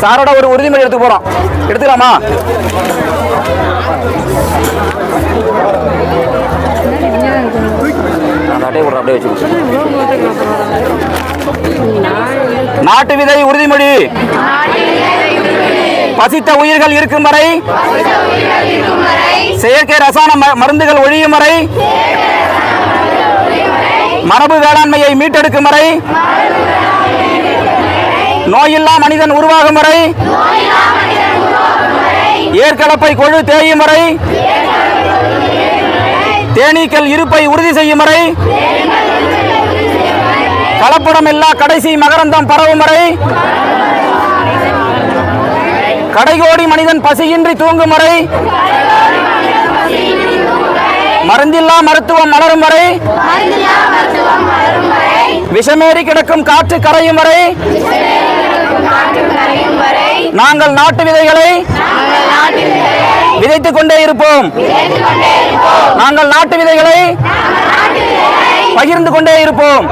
சாரோட ஒரு உறுதிமொழி எடுத்து போறோம். எடுத்துக்கலாமா? நாட்டு விதை உறுதிமொழி. பசித்த உயிர்கள் இருக்கும் வரை செயற்கை ரசாயன ம- மருந்துகள் ஒழியும் வரை மரபு வேளாண்மையை மீட்டெடுக்கும் வரை நோயில்லா மனிதன் உருவாகும் வரை ஏற்கலப்பை கொழு தேயும் வரை தேனீக்கள் இருப்பை உறுதி செய்யும் வரை கலப்படம் இல்லா கடைசி மகரந்தம் பரவும் வரை கடைகோடி மனிதன் பசியின்றி தூங்கும் வரை மருந்தில்லா மருத்துவம் மலரும் வரை விஷமேறி கிடக்கும் காற்று கரையும் வரை நாங்கள் நாட்டு விதைகளை விதைத்துக் கொண்டே இருப்போம். நாங்கள் நாட்டு விதைகளை பகிர்ந்து கொண்டே இருப்போம்.